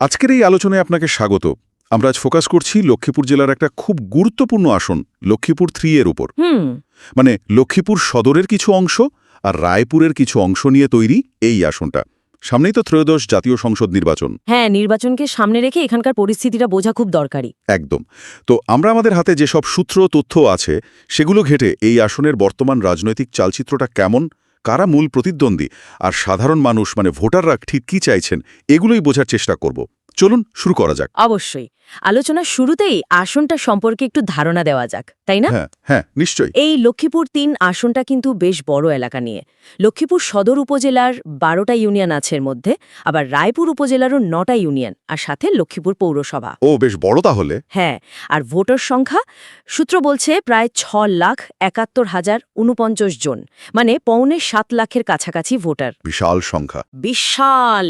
আজকের এই আলোচনায় আপনাকে স্বাগত। আমরা আজ ফোকাস করছি লক্ষ্মীপুর জেলার একটা খুব গুরুত্বপূর্ণ আসন লক্ষ্মীপুর থ্রি এর উপর। মানে লক্ষ্মীপুর সদরের কিছু অংশ আর রায়পুরের কিছু অংশ নিয়ে তৈরি এই আসনটা। সামনেই তো ত্রয়োদশ জাতীয় সংসদ নির্বাচন। হ্যাঁ নির্বাচনকে সামনে রেখে এখানকার পরিস্থিতিটা বোঝা খুব দরকারি। একদম। তো আমরা আমাদের হাতে যেসব সূত্র তথ্য আছে সেগুলো ঘেটে এই আসনের বর্তমান রাজনৈতিক চালচিত্রটা কেমন কারা মূল প্রতিদ্বন্দ্বী? আর সাধারণ মানুষ মানে ভোটাররা ঠিক কী চাইছেন? এগুলোই বোঝার চেষ্টা করব। চলুন শুরু করা যাক। অবশ্যই। আলোচনার শুরুতেই আসনটা সম্পর্কে একটু ধারণা দেওয়া যাক তাই না? হ্যাঁ হ্যাঁ নিশ্চয়ই। এই লক্ষ্মীপুর তিন আসনটা কিন্তু বেশ বড় এলাকা নিয়ে। লক্ষ্মীপুর সদর উপজেলার বারোটা ইউনিয়ন আছে এর মধ্যে আবার রায়পুর উপজেলারও নটা ইউনিয়ন আর সাথে লক্ষ্মীপুর পৌরসভা। ও বেশ বড় তাহলে? হ্যাঁ আর ভোটার সংখ্যা সূত্র বলছে প্রায় ছ লাখ একাত্তর হাজার উনপঞ্চাশ জন মানে পৌনে সাত লাখের কাছাকাছি ভোটার। বিশাল সংখ্যা। বিশাল!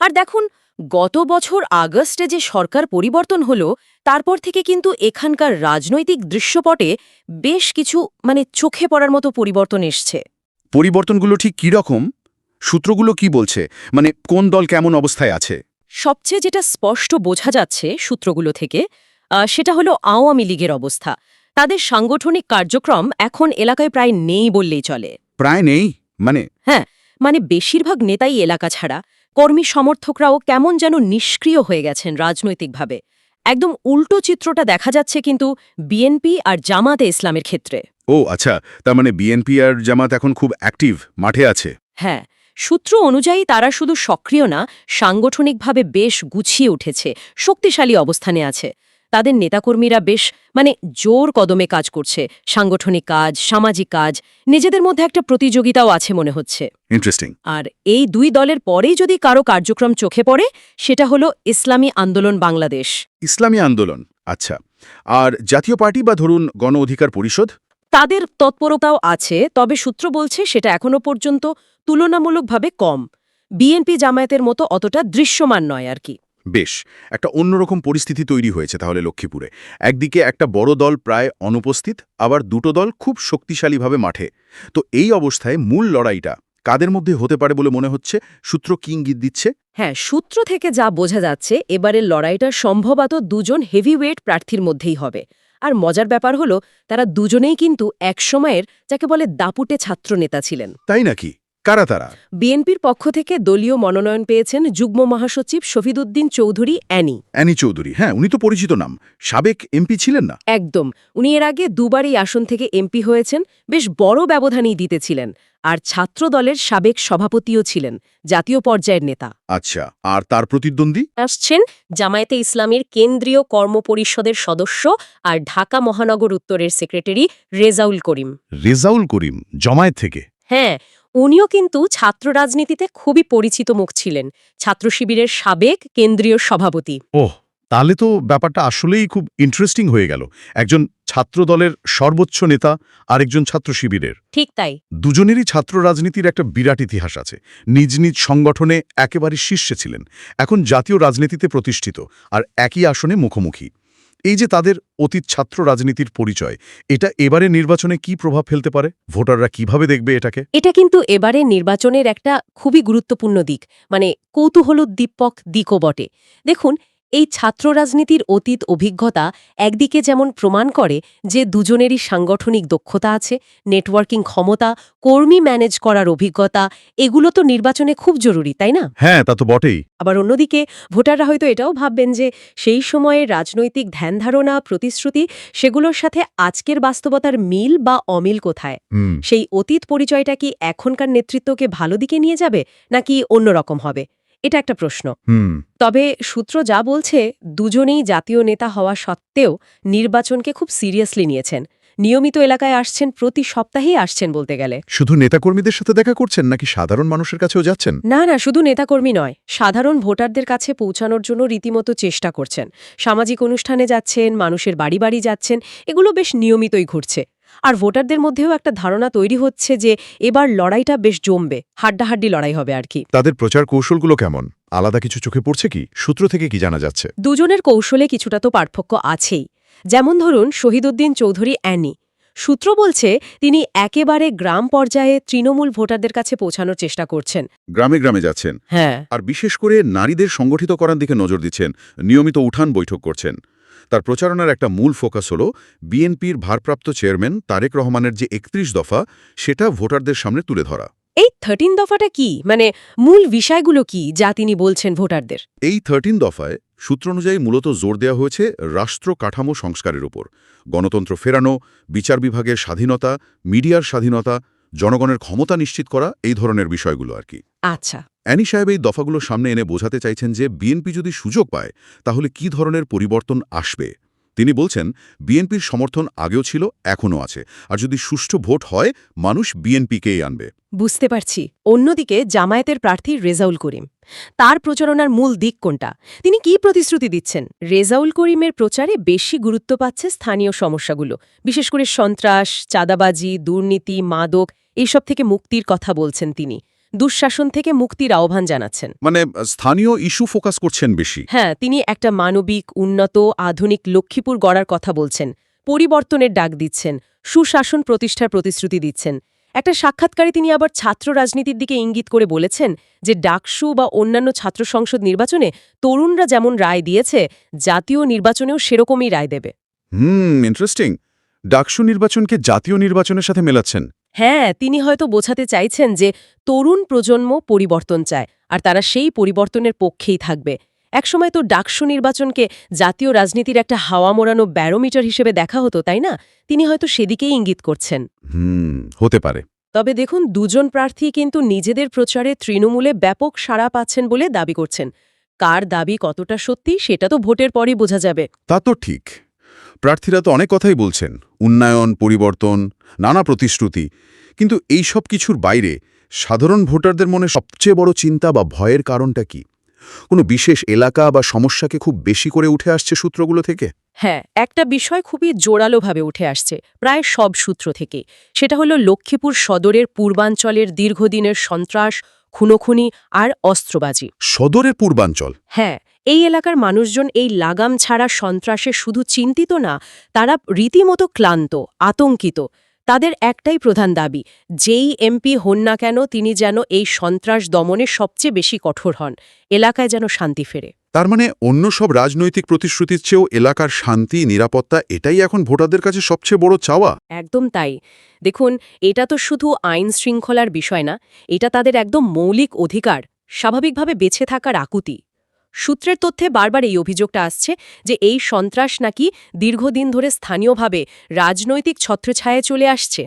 আর দেখুন গত বছর আগস্টে যে সরকার পরিবর্তন হলো তারপর থেকে কিন্তু এখানকার রাজনৈতিক দৃশ্যপটে বেশ কিছু মানে চোখে পড়ার মতো পরিবর্তন এসছে। পরিবর্তনগুলো ঠিক কী রকম? সূত্রগুলো কি বলছে? মানে কোন দল কেমন অবস্থায় আছে? সবচেয়ে যেটা স্পষ্ট বোঝা যাচ্ছে সূত্রগুলো থেকে সেটা হলো আওয়ামী লীগের অবস্থা। তাদের সাংগঠনিক কার্যক্রম এখন এলাকায় প্রায় নেই বললেই চলে। প্রায় নেই? মানে? হ্যাঁ মানে বেশিরভাগ নেতাই এলাকা ছাড়া। কর্মী সমর্থকরাও কেমন যেন নিষ্ক্রিয় হয়ে গেছেন রাজনৈতিকভাবে। একদম উল্টো চিত্রটা দেখা যাচ্ছে কিন্তু বিএনপি আর জামাতে ইসলামের ক্ষেত্রে। ও আচ্ছা তার মানে বিএনপি আর জামাত এখন খুব অ্যাক্টিভ মাঠে আছে। হ্যাঁ সূত্র অনুযায়ী তারা শুধু সক্রিয় না সাংগঠনিকভাবে বেশ গুছিয়ে উঠেছে শক্তিশালী অবস্থানে আছে। তাদের নেতাকর্মীরা বেশ মানে জোর কদমে কাজ করছে। সাংগঠনিক কাজ সামাজিক কাজ নিজেদের মধ্যে একটা প্রতিযোগিতাও আছে মনে হচ্ছে। ইন্টারেস্টিং আর এই দুই দলের পরেই যদি কারও কার্যক্রম চোখে পড়ে সেটা হলো ইসলামী আন্দোলন বাংলাদেশ। ইসলামী আন্দোলন আচ্ছা। আর জাতীয় পার্টি বা ধরুন গণ অধিকার পরিষদ? তাদের তৎপরতাও আছে তবে সূত্র বলছে সেটা এখনও পর্যন্ত তুলনামূলকভাবে কম। বিএনপি জামায়াতের মতো অতটা দৃশ্যমান নয় আর কি। বেশ একটা অন্যরকম পরিস্থিতি তৈরি হয়েছে তাহলে লক্ষ্মীপুরে। একদিকে একটা বড় দল প্রায় অনুপস্থিত আবার দুটো দল খুব শক্তিশালীভাবে মাঠে। তো এই অবস্থায় মূল লড়াইটা কাদের মধ্যে হতে পারে বলে মনে হচ্ছে? সূত্র কি ইঙ্গিত দিচ্ছে? হ্যাঁ সূত্র থেকে যা বোঝা যাচ্ছে এবারের লড়াইটা সম্ভবত দুজন হেভিওয়েট প্রার্থীর মধ্যেই হবে। আর মজার ব্যাপার হলো তারা দুজনেই কিন্তু এক সময়ের যাকে বলে দাপুটে ছাত্রনেতা ছিলেন। তাই নাকি? কারা তারা? বিএনপির পক্ষ থেকে দলীয় মনোনয়ন পেয়েছেন যুগ্ম মহাসচিব শফিদুদ্দিন চৌধুরী অ্যানি। অ্যানি চৌধুরী হ্যাঁ উনি তো পরিচিত নাম। সাবেক এমপি ছিলেন না? একদম। উনি এর আগে দুবার এই আসন থেকে এমপি হয়েছেন বেশ বড় ব্যবধানেই দিতেছিলেন আর ছাত্র দলের সাবেক সভাপতিও ছিলেন জাতীয় পর্যায়ের নেতা। আচ্ছা আর তার প্রতিদ্বন্দ্বী? আসছেন জামায়াতে ইসলামের কেন্দ্রীয় কর্মপরিষদের সদস্য আর ঢাকা মহানগর উত্তরের সেক্রেটারি রেজাউল করিম। রেজাউল করিম জমায়েত থেকে? হ্যাঁ উনিও কিন্তু ছাত্র রাজনীতিতে খুবই পরিচিত মুখ ছিলেন। ছাত্র শিবিরের সাবেক কেন্দ্রীয় সভাপতি। ওহ তাহলে তো ব্যাপারটা আসলেই খুব ইন্টারেস্টিং হয়ে গেল। একজন ছাত্র দলের সর্বোচ্চ নেতা আরেকজন ছাত্র শিবিরের। ঠিক তাই। দুজনেরই ছাত্র রাজনীতির একটা বিরাট ইতিহাস আছে। নিজ নিজ সংগঠনে একেবারে শীর্ষে ছিলেন। এখন জাতীয় রাজনীতিতে প্রতিষ্ঠিত আর একই আসনে মুখোমুখি। এই যে তাদের অতীত ছাত্র রাজনীতির পরিচয়, এটা এবারে নির্বাচনে কি প্রভাব ফেলতে পারে? ভোটাররা কীভাবে দেখবে এটাকে? এটা কিন্তু এবারে নির্বাচনের একটা খুবই গুরুত্বপূর্ণ দিক মানে কৌতূহলোদ্দীপক দিকও বটে। দেখুন এই ছাত্র রাজনীতির অতীত অভিজ্ঞতা একদিকে যেমন প্রমাণ করে যে দুজনেরই সাংগঠনিক দক্ষতা আছে নেটওয়ার্কিং ক্ষমতা কর্মী ম্যানেজ করার অভিজ্ঞতা এগুলো তো নির্বাচনে খুব জরুরি তাই না? হ্যাঁ তা তো বটেই। আবার অন্যদিকে ভোটাররা হয়তো এটাও ভাববেন যে সেই সময়ে রাজনৈতিক ধ্যানধারণা প্রতিশ্রুতি সেগুলোর সাথে আজকের বাস্তবতার মিল বা অমিল কোথায়? সেই অতীত পরিচয়টা কি এখনকার নেতৃত্বকে ভালো দিকে নিয়ে যাবে নাকি অন্যরকম হবে? এটা একটা প্রশ্ন। তবে সূত্র যা বলছে দুজনেই জাতীয় নেতা হওয়া সত্ত্বেও নির্বাচনকে খুব সিরিয়াসলি নিয়েছেন। নিয়মিত এলাকায় আসছেন প্রতি সপ্তাহেই আসছেন বলতে গেলে। শুধু নেতাকর্মীদের সাথে দেখা করছেন নাকি সাধারণ মানুষের কাছেও যাচ্ছেন? না না শুধু নেতাকর্মী নয় সাধারণ ভোটারদের কাছে পৌঁছানোর জন্য রীতিমতো চেষ্টা করছেন। সামাজিক অনুষ্ঠানে যাচ্ছেন মানুষের বাড়ি বাড়ি যাচ্ছেন এগুলো বেশ নিয়মিতই ঘুরছে আর ভোটারদের মধ্যেও একটা ধারণা তৈরি হচ্ছে যে এবার লড়াইটা বেশ জমবে হাড্ডাহাড্ডি লড়াই হবে আর কি। তাদের প্রচার কৌশলগুলো কেমন? আলাদা কিছু চোখে পড়ছে কি? সূত্র থেকে কি জানা যাচ্ছে? দুজনের কৌশলে কিছুটা তো পার্থক্য আছেই। যেমন ধরুন শহীদুদ্দিন চৌধুরী অ্যানি। সূত্র বলছে তিনি একেবারে গ্রাম পর্যায়ে তৃণমূল ভোটারদের কাছে পৌঁছানোর চেষ্টা করছেন। গ্রামে গ্রামে যাচ্ছেন। হ্যাঁ। আর বিশেষ করে নারীদের সংগঠিত করার দিকে নজর দিচ্ছেন। নিয়মিত উঠান বৈঠক করছেন। তার প্রচারণার একটা মূল ফোকাস হল বিএনপির ভারপ্রাপ্ত চেয়ারম্যান তারেক রহমানের যে একত্রিশ দফা সেটা ভোটারদের সামনে তুলে ধরা। এই থার্টিন দফাটা কি? মানে মূল বিষয়গুলো কি যা তিনি বলছেন ভোটারদের? এই থার্টিন দফায় সূত্র অনুযায়ী মূলত জোর দেওয়া হয়েছে রাষ্ট্র কাঠামো সংস্কারের উপর। গণতন্ত্র ফেরানো বিচার বিভাগের স্বাধীনতা মিডিয়ার স্বাধীনতা জনগণের ক্ষমতা নিশ্চিত করা এই ধরনের বিষয়গুলো আর কি। আচ্ছা। অ্যানি সাহেব এই দফাগুলো সামনে এনে বোঝাতে চাইছেন যে বিএনপি যদি সুযোগ পায়, তাহলে কি ধরনের পরিবর্তন আসবে? তিনি বলছেন, বিএনপির সমর্থন আগেও ছিল, এখনও আছে। আর যদি সুষ্ঠু ভোট হয়, মানুষ বিএনপিকেই আনবে। বুঝতে পারছি। অন্যদিকে জামায়াতের প্রার্থী রেজাউল করিম। তার প্রচারণার মূল দিক কোনটা? তিনি কি প্রতিশ্রুতি দিচ্ছেন? রেজাউল করিমের প্রচারে বেশি গুরুত্ব পাচ্ছে স্থানীয় সমস্যাগুলো। বিশেষ করে সন্ত্রাস, চাঁদাবাজি, দুর্নীতি, মাদক, এইসব থেকে মুক্তির কথা বলছেন তিনি। দুঃশাসন থেকে মুক্তির আহ্বান জানাচ্ছেন। মানে স্থানীয় ইস্যু ফোকাস করছেন বেশি। হ্যাঁ তিনি একটা মানবিক উন্নত আধুনিক লক্ষ্মীপুর গড়ার কথা বলছেন। পরিবর্তনের ডাক দিচ্ছেন সুশাসন প্রতিষ্ঠার প্রতিশ্রুতি দিচ্ছেন। একটা সাক্ষাৎকারে তিনি আবার ছাত্র রাজনীতির দিকে ইঙ্গিত করে বলেছেন যে ডাকসু বা অন্যান্য ছাত্র সংসদ নির্বাচনে তরুণরা যেমন রায় দিয়েছে জাতীয় নির্বাচনেও সেরকমই রায় দেবে। হুম ইন্টারেস্টিং ডাকসু নির্বাচনকে জাতীয় নির্বাচনের সাথে মেলাচ্ছেন। হ্যাঁ তিনি হয়তো বোঝাতে চাইছেন যে তরুণ প্রজন্ম পরিবর্তন চায় আর তারা সেই পরিবর্তনের পক্ষেই থাকবে। একসময় তো ডাকসু নির্বাচনকে জাতীয় রাজনীতির একটা হাওয়া মোড়ানো ব্যারোমিটার হিসেবে দেখা হতো তাই না? তিনি হয়তো সেদিকেই ইঙ্গিত করছেন। হুম হতে পারে। তবে দেখুন দুজন প্রার্থী কিন্তু নিজেদের প্রচারে তৃণমূলে ব্যাপক সাড়া পাচ্ছেন বলে দাবি করছেন। কার দাবি কতটা সত্যি সেটা তো ভোটের পরই বোঝা যাবে। তা তো ঠিক। প্রার্থীরা তো অনেক কথাই বলছেন উন্নয়ন পরিবর্তন নানা প্রতিশ্রুতি। কিন্তু এই সব কিছুর বাইরে সাধারণ ভোটারদের মনে সবচেয়ে বড় চিন্তা বা ভয়ের কারণটা কি? কোনো বিশেষ এলাকা বা সমস্যাকে খুব বেশি করে উঠে আসছে সূত্রগুলো থেকে? হ্যাঁ একটা বিষয় খুবই জোরালোভাবে উঠে আসছে প্রায় সব সূত্র থেকে। সেটা হলো লক্ষ্মীপুর সদরের পূর্বাঞ্চলের দীর্ঘদিনের সন্ত্রাস খুনোখুনি আর অস্ত্রবাজি। সদরের পূর্বাঞ্চল? হ্যাঁ এই এলাকার মানুষজন এই লাগাম ছাড়া সন্ত্রাসে শুধু চিন্তিত না তারা রীতিমতো ক্লান্ত আতঙ্কিত। তাদের একটাই প্রধান দাবি যেই এমপি হন না কেন তিনি যেন এই সন্ত্রাস দমনে সবচেয়ে বেশি কঠোর হন এলাকায় যেন শান্তি ফেরে। তার মানে অন্য সব রাজনৈতিক প্রতিশ্রুতির চেয়েও এলাকার শান্তি নিরাপত্তা এটাই এখন ভোটারদের কাছে সবচেয়ে বড় চাওয়া। একদম তাই। দেখুন এটা তো শুধু আইন শৃঙ্খলার বিষয় না এটা তাদের একদম মৌলিক অধিকার স্বাভাবিকভাবে বেঁচে থাকার আকুতি। সূত্রের তথ্যে বারবার এই অভিযোগটা আসছে যে এই সন্ত্রাস নাকি দীর্ঘদিন ধরে স্থানীয়ভাবে রাজনৈতিক ছত্রছায়ায় চলে আসছে।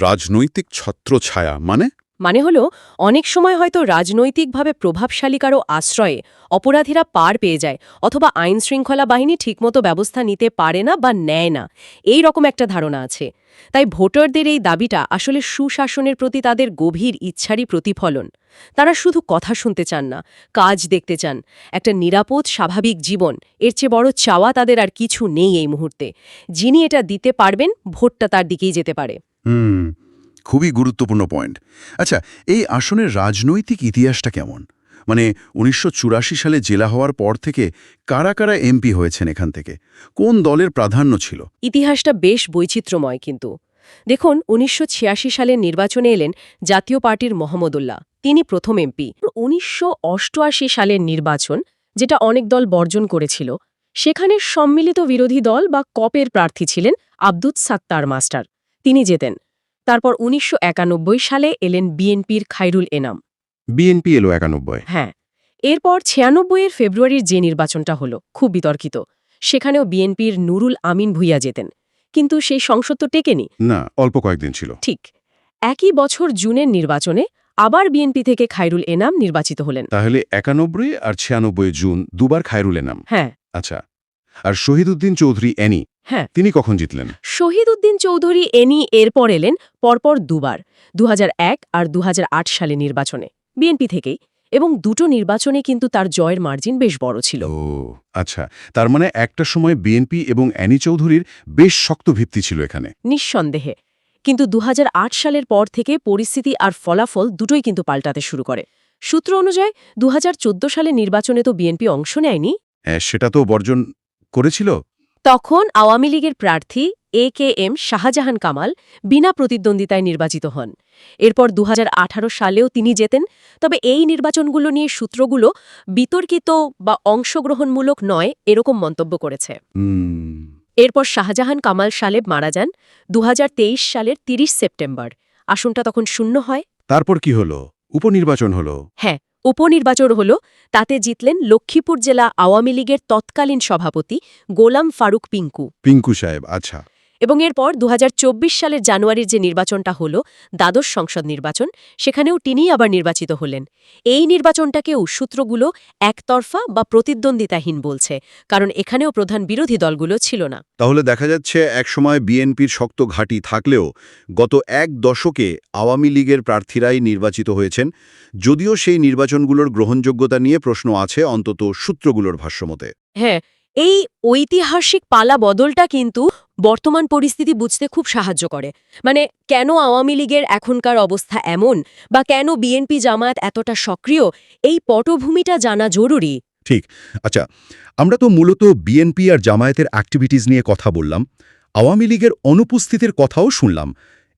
রাজনৈতিক ছত্রছায়া মানে? মানে হলো, অনেক সময় হয়তো রাজনৈতিকভাবে প্রভাবশালী কারও আশ্রয়ে অপরাধীরা পার পেয়ে যায় অথবা আইন শৃঙ্খলা বাহিনী ঠিকমতো ব্যবস্থা নিতে পারে না বা নেয় না। এই রকম একটা ধারণা আছে। তাই ভোটারদের এই দাবিটা আসলে সুশাসনের প্রতি তাদের গভীর ইচ্ছারই প্রতিফলন। তারা শুধু কথা শুনতে চান না, কাজ দেখতে চান। একটা নিরাপদ, স্বাভাবিক জীবন, এর চেয়ে বড় চাওয়া তাদের আর কিছু নেই এই মুহূর্তে। যিনি এটা দিতে পারবেন, ভোটটা তার দিকেই যেতে পারে। হুম। খুবই গুরুত্বপূর্ণ পয়েন্ট আচ্ছা এই আসনের রাজনৈতিক ইতিহাসটা কেমন? মানে উনিশশো চুরাশি সালে জেলা হওয়ার পর থেকে কারা কারা এমপি হয়েছেন এখান থেকে? কোন দলের প্রাধান্য ছিল? ইতিহাসটা বেশ বৈচিত্র্যময় কিন্তু। দেখুন, উনিশশো ছিয়াশি সালের নির্বাচনে এলেন জাতীয় পার্টির মোহাম্মদুল্লাহ। তিনি প্রথম এমপি। উনিশশো অষ্টআশি সালের নির্বাচন, যেটা অনেক দল বর্জন করেছিল, সেখানে সম্মিলিত বিরোধী দল বা কপের প্রার্থী ছিলেন আব্দুত সাত্তার মাস্টার। তিনি জেতেন। তারপর উনিশশো একানব্বই সালে এলেন বিএনপির খাইরুল এনাম। বিএনপি এলো একানব্বই। হ্যাঁ এরপর ছিয়ানব্বইয়ের ফেব্রুয়ারির যে নির্বাচনটা হলো খুব বিতর্কিত। সেখানেও বিএনপির নুরুল আমিন ভুইয়া যেতেন। কিন্তু সেই সংসদ তো টেকেনি। না অল্প কয়েকদিন ছিল। ঠিক। একই বছর জুনের নির্বাচনে আবার বিএনপি থেকে খাইরুল এনাম নির্বাচিত হলেন। তাহলে একানব্বই আর ছিয়ানব্বই জুন দুবার খায়রুল এনাম। হ্যাঁ। আচ্ছা আর শহীদুদ্দিন চৌধুরী অ্যানি হ্যাঁ। তিনি কখন জিতলেন? শহীদ উদ্দিন চৌধুরী এনি এরপর এলেন পরপর দুবার দু হাজার এক আর দু হাজার আট সালে নির্বাচনে বিএনপি থেকেই এবং দুটো নির্বাচনে কিন্তু তার জয়ের মার্জিন বেশ বড় ছিল। ও আচ্ছা। তার মানে একটা সময় বিএনপি এবং অ্যানি চৌধুরীর বেশ শক্ত ভিত্তি ছিল এখানে। নিঃসন্দেহে। কিন্তু দু হাজার আট সালের পর থেকে পরিস্থিতি আর ফলাফল দুটোই কিন্তু পাল্টাতে শুরু করে। সূত্র অনুযায়ী দুহাজার চোদ্দ সালে নির্বাচনে তো বিএনপি অংশ নেয়নি। হ্যাঁ সেটা তো বর্জন করেছিল। তখন আওয়ামী লীগের প্রার্থী A K M Shahjahan Kamal বিনা প্রতিদ্বন্দ্বিতায় নির্বাচিত হন। এরপর দু হাজার আঠারো সালেও তিনি জেতেন তবে এই নির্বাচনগুলো নিয়ে সূত্রগুলো বিতর্কিত বা অংশগ্রহণমূলক নয় এরকম মন্তব্য করেছে। এরপর শাহজাহান কামাল সালেব মারা যান দু হাজার তেইশ সালের ৩০ সেপ্টেম্বর। আসনটা তখন শূন্য হয়। তারপর কি হলো? উপনির্বাচন হলো? হ্যাঁ উপনির্বাচন হল, তাতে জিতলেন লক্ষ্মীপুর জেলা আওয়ামী লীগের তৎকালীন সভাপতি গোলাম ফারুক পিঙ্কু। পিঙ্কু সাহেব আচ্ছা। এবং এরপর দু হাজার চব্বিশ সালের জানুয়ারির যে নির্বাচনটা হল দ্বাদশ সংসদ নির্বাচন সেখানেও তিনিই আবার নির্বাচিত হলেন। এই নির্বাচনটাকেও সূত্রগুলো একতরফা বা প্রতিদ্বন্দ্বিতাহীন বলছে কারণ এখানেও প্রধান বিরোধী দলগুলো ছিল না। তাহলে দেখা যাচ্ছে একসময় বিএনপির শক্ত ঘাঁটি থাকলেও গত এক দশকে আওয়ামী লীগের প্রার্থীরাই নির্বাচিত হয়েছেন। যদিও সেই নির্বাচনগুলোর গ্রহণযোগ্যতা নিয়ে প্রশ্ন আছে অন্তত সূত্রগুলোর ভাষ্যমতে। হ্যাঁ এই ঐতিহাসিক পালা বদলটা কিন্তু বর্তমান পরিস্থিতি বুঝতে খুব সাহায্য করে। মানে কেন আওয়ামী লীগের এখনকার অবস্থা এমন বা কেন বিএনপি জামায়াত এতটা সক্রিয়, এই পটভূমিটা জানা জরুরি। ঠিক। আচ্ছা আমরা তো মূলত বিএনপি আর জামায়াতের অ্যাক্টিভিটিস নিয়ে কথা বললাম, আওয়ামী লীগের অনুপস্থিতির কথাও শুনলাম।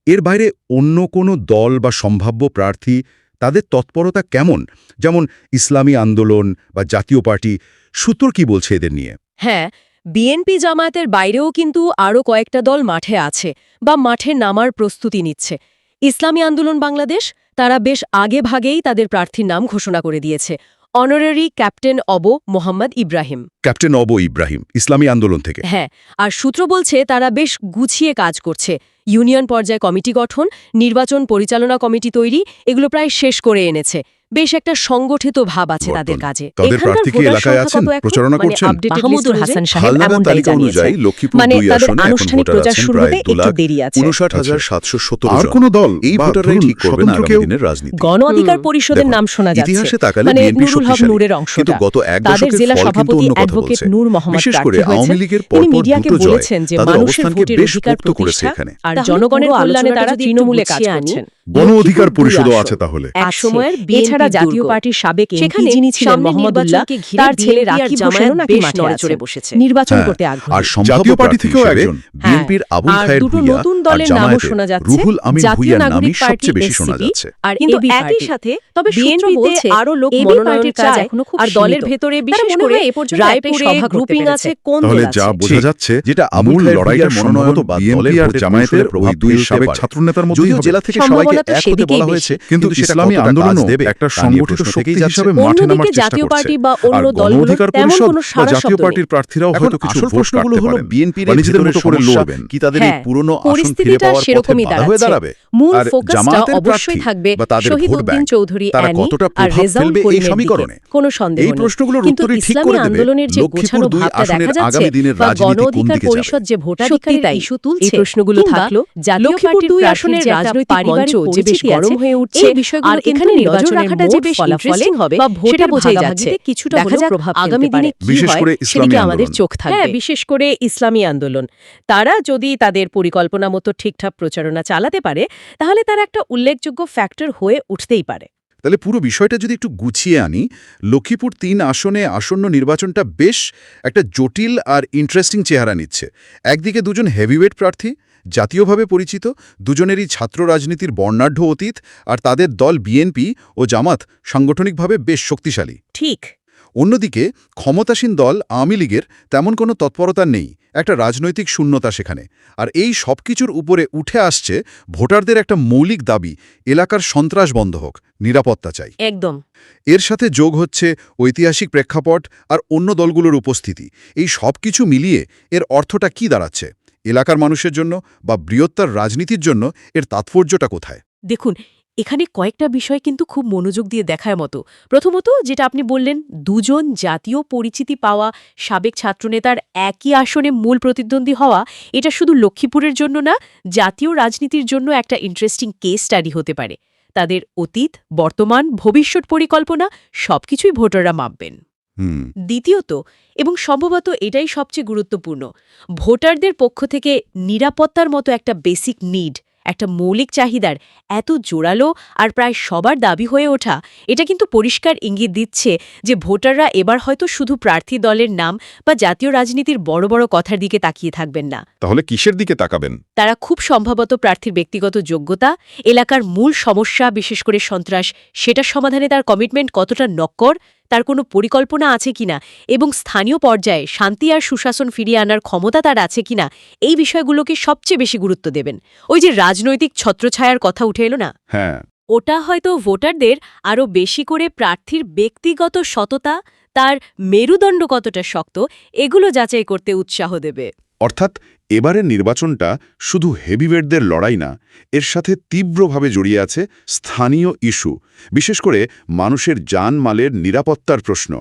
এর বাইরে অন্য কোনো দল বা সম্ভাব্য প্রার্থী তাদের তৎপরতা কেমন? যেমন ইসলামী আন্দোলন বা জাতীয় পার্টি সূত্র কি বলছে এদের নিয়ে? হ্যাঁ বিএনপি জামায়াতের বাইরেও কিন্তু আরও কয়েকটা দল মাঠে আছে বা মাঠে নামার প্রস্তুতি নিচ্ছে। ইসলামী আন্দোলন বাংলাদেশ তারা বেশ আগে ভাগেই তাদের প্রার্থীর নাম ঘোষণা করে দিয়েছে। অনারারি ক্যাপ্টেন অব মোহাম্মদ ইব্রাহিম। ক্যাপ্টেন অব ইব্রাহিম ইসলামী আন্দোলন থেকে। হ্যাঁ আর সূত্র বলছে তারা বেশ গুছিয়ে কাজ করছে। ইউনিয়ন পর্যায়ে কমিটি গঠন নির্বাচন পরিচালনা কমিটি তৈরি এগুলো প্রায় শেষ করে এনেছে। বেশ একটা সংগঠিত ভাব আছে তাদের কাজে। তাদের এখানকার প্রার্থী কি এলাকায় আছেন? প্রচারণা মানে করছেন? মাহমুদুল হাসান সাহেব এমনটাই তালিকা জানিয়েছেন। অনুযায়ী লক্ষ্মীপুর মানে দুই তাদের আসনে এখন আনুষ্ঠানিক প্রচার শুরু হতে একটু দেরি আছে। সত্তর আর। কোনো দল? এই ভোটাররাই ঠিক স্বতন্ত্র আগামী দিনের রাজনীতি। গণ অধিকার পরিষদের নাম শোনা যাচ্ছে। ইতিহাসে তাকালে মানে বিএনপি নুরুল হক শক্তিশালী নূরের কিন্তু গত এক দশকের জেলা ফল কিন্তু সভাপতি অন্য কথা অ্যাডভোকেট বলছে। নূর মোহাম্মদ বিশেষ করে আওয়ামী লীগের পরপর মিডিয়াকে দুটো জয়। তাদের অবস্থানকে বেশ পোক্ত করেছে এখানে। আর জনগণের পুরো কল্যাণে তারা তৃণমূলে কাজ করছেন গণ অধিকার পরিষদও আছে তাহলে। এক সময়ের এছাড়া জাতীয় পার্টির সাবেক এমপি যিনি ছিলেন মোহাম্মদুল্লাহ তার ছেলে রাকিব হোসেনও নাকি মাঠে চড়ে বসেছে। নির্বাচন হ্যাঁ, করতে আগ্রহী। আর জাতীয় পার্টি থেকেও একজন। বিএনপির আবুল খায়ের দুটো নতুন দলের নামও শোনা যাচ্ছে। রুহুল আমিন জাতীয় নামই সবচেয়ে বেশি শোনা যাচ্ছে। আর কিন্তু একই সাথে তবে বিএনপি বিএনপি বলছে আরও লোক এবি কাজ কাজ এখনও খুব আর দলের ভেতরে বিশেষ করে হয় রায়পুরে গ্রুপিং আছে কোন যা বোঝা যাচ্ছে যেটা আবুল মূল খায়ের লড়াইটা ভূঁইয়ার সম্ভবত মনোনয়ন বা বিএনপি দলের জামায়াতের ওই দুই সাবেক। ছাত্রনেতার হবে। জেলা থেকে সম্ভাবনা তো হতে বলা হয়েছে কিন্তু সেটা ইসলামী কতটা দেবে একটা সংগঠিত শক্তি মাঠে নামার চেষ্টা জাতীয় করছে। বা অন্য গণ অধিকার তেমন কোনো বা জাতীয় শব্দ পার্টির প্রার্থীরাও হয়তো কিছু আসল ভোট প্রশ্নগুলো হলো বিএনপির নিজেদের মতো করে লড়বেন কি তাদের এই হ্যাঁ, পুরনো আসন ফিরে পরিস্থিতিটা পাওয়ার পথে সেরকমই বাধা হয়ে দাঁড়াবে। মূল ফোকাসটা অবশ্যই থাকবে বা তাদের শহীদ উদ্দিন চৌধুরী অ্যানি আর রেজাউল করিমের দিকে। কোনো সন্দেহ এই। প্রশ্নগুলোর উত্তরই ঠিক করে দেবে আন্দোলনের যে গোছানো ভাবটা দেখা যাচ্ছে বা গণ অধিকার পরিষদ যে সত্যি ভোটাধিকারের ইস্যু তুলছে। এই প্রশ্নগুলো থাকল জাতীয় পার্টির দুই আসনের রাজনৈতিক মঞ্চ যে বেশ গরম হয়ে উঠছে এই বিষয়গুলো আর এখানে নির্বাচনের নজর রাখাটা যে বেশ ইন্টারেস্টিং হবে বা বোঝাই যাচ্ছে। কিছুটা দেখা যাক আগামী দিনে কি হয়? সেদিকে আমাদের চোখ থাকবে? হ্যাঁ বিশেষ করে ইসলামী আন্দোলন। তারা যদি তাদের পরিকল্পনা মতো ঠিকঠাক প্রচারণা চালাতে পারে তাহলে তারা একটা উল্লেখযোগ্য ফ্যাক্টর হয়ে উঠতেই পারে। তাহলে পুরো বিষয়টা যদি একটু গুছিয়ে আনি লক্ষ্মীপুর তিন আসনে আসন্ন নির্বাচনটা বেশ একটা জটিল আর ইন্টারেস্টিং চেহারা নিচ্ছে। একদিকে দুজন হেভিওয়েট প্রার্থী জাতীয়ভাবে পরিচিত দুজনেরই ছাত্র রাজনীতির বর্ণাঢ্য অতীত আর তাদের দল বিএনপি ও জামাত সাংগঠনিকভাবে বেশ শক্তিশালী। ঠিক। অন্যদিকে ক্ষমতাসীন দল আওয়ামী লীগের তেমন কোনো তৎপরতা নেই। একটা রাজনৈতিক শূন্যতা সেখানে। আর এই সব কিছুর উপরে উঠে আসছে ভোটারদের একটা মৌলিক দাবি এলাকার সন্ত্রাস বন্ধ হোক নিরাপত্তা চাই। একদম। এর সাথে যোগ হচ্ছে ঐতিহাসিক প্রেক্ষাপট আর অন্য দলগুলোর উপস্থিতি। এই সব কিছু মিলিয়ে এর অর্থটা কি দাঁড়াচ্ছে? এলাকার মানুষের জন্য বা বৃহত্তর রাজনীতির জন্য এর তাৎপর্যটা কোথায়? দেখুন এখানে কয়েকটা বিষয় কিন্তু খুব মনোযোগ দিয়ে দেখার মতো। প্রথমত যেটা আপনি বললেন দুজন জাতীয় পরিচিতি পাওয়া সাবেক ছাত্রনেতার একই আসনে মূল প্রতিদ্বন্দ্বী হওয়া এটা শুধু লক্ষ্মীপুরের জন্য না জাতীয় রাজনীতির জন্য একটা ইন্টারেস্টিং কেস স্টাডি হতে পারে। তাদের অতীত বর্তমান ভবিষ্যৎ পরিকল্পনা সবকিছুই ভোটাররা মাপবেন। দ্বিতীয়ত এবং সম্ভবত এটাই সবচেয়ে গুরুত্বপূর্ণ ভোটারদের পক্ষ থেকে নিরাপত্তার মতো একটা বেসিক নিড একটা মৌলিক চাহিদার এত জোরালো আর প্রায় সবার দাবি হয়ে ওঠা এটা কিন্তু পরিষ্কার ইঙ্গিত দিচ্ছে যে ভোটাররা এবার হয়তো শুধু প্রার্থী দলের নাম বা জাতীয় রাজনীতির বড় বড় কথার দিকে তাকিয়ে থাকবেন না। তাহলে কিসের দিকে তাকাবেন? তারা খুব সম্ভবত প্রার্থীর ব্যক্তিগত যোগ্যতা এলাকার মূল সমস্যা বিশেষ করে সন্ত্রাস সেটা সমাধানে তার কমিটমেন্ট কতটা নক্কর তার কোনো পরিকল্পনা আছে কিনা এবং স্থানীয় পর্যায়ে শান্তি আর সুশাসন ফিরিয়ে আনার ক্ষমতা তার আছে কিনা এই বিষয়গুলোকে সবচেয়ে বেশি গুরুত্ব দেবেন। ওই যে রাজনৈতিক ছত্রছায়ার কথা উঠে এলো না? হ্যাঁ। ওটা হয়তো ভোটারদের আরও বেশি করে প্রার্থীর ব্যক্তিগত সততা তার মেরুদণ্ড কতটা শক্ত এগুলো যাচাই করতে উৎসাহ দেবে। অর্থাৎ এবারের নির্বাচনটা শুধু হেভিওয়েটদের লড়াই না, এর সাথে তীব্রভাবে জড়িয়ে আছে স্থানীয় ইস্যু, বিশেষ করে মানুষের জানমালের নিরাপত্তার প্রশ্ন।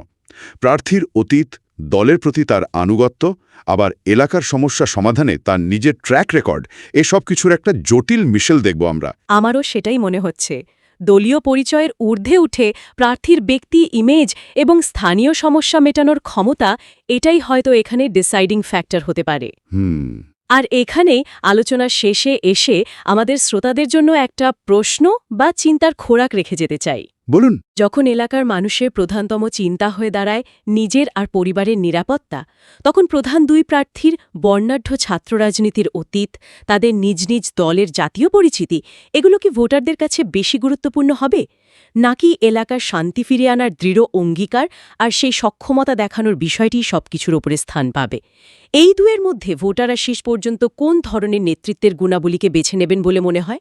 প্রার্থীর অতীত, দলের প্রতি তার আনুগত্য, আবার এলাকার সমস্যা সমাধানে তার নিজের ট্র্যাক রেকর্ড, এসব কিছুর একটা জটিল মিশেল দেখব আমরা। আমারও সেটাই মনে হচ্ছে। দলীয় পরিচয়ের ঊর্ধ্বে উঠে প্রার্থীর ব্যক্তি ইমেজ এবং স্থানীয় সমস্যা মেটানোর ক্ষমতা এটাই হয়তো এখানে ডিসাইডিং ফ্যাক্টর হতে পারে। আর এখানে আলোচনা শেষে এসে আমাদের শ্রোতাদের জন্য একটা প্রশ্ন বা চিন্তার খোরাক রেখে যেতে চাই। বলুন। যখন এলাকার মানুষের প্রধানতম চিন্তা হয়ে দাঁড়ায় নিজের আর পরিবারের নিরাপত্তা, তখন প্রধান দুই প্রার্থীর বর্ণাঢ্য ছাত্র রাজনীতির অতীত, তাদের নিজ নিজ দলের জাতীয় পরিচিতি, এগুলো কি ভোটারদের কাছে বেশি গুরুত্বপূর্ণ হবে? নাকি এলাকার শান্তি ফিরিয়ে আনার দৃঢ় অঙ্গীকার আর সেই সক্ষমতা দেখানোর বিষয়টি সবকিছুর ওপরে স্থান পাবে? এই দুয়ের মধ্যে ভোটাররা শেষ পর্যন্ত কোন ধরনের নেতৃত্বের গুণাবলীকে বেছে নেবেন বলে মনে হয়?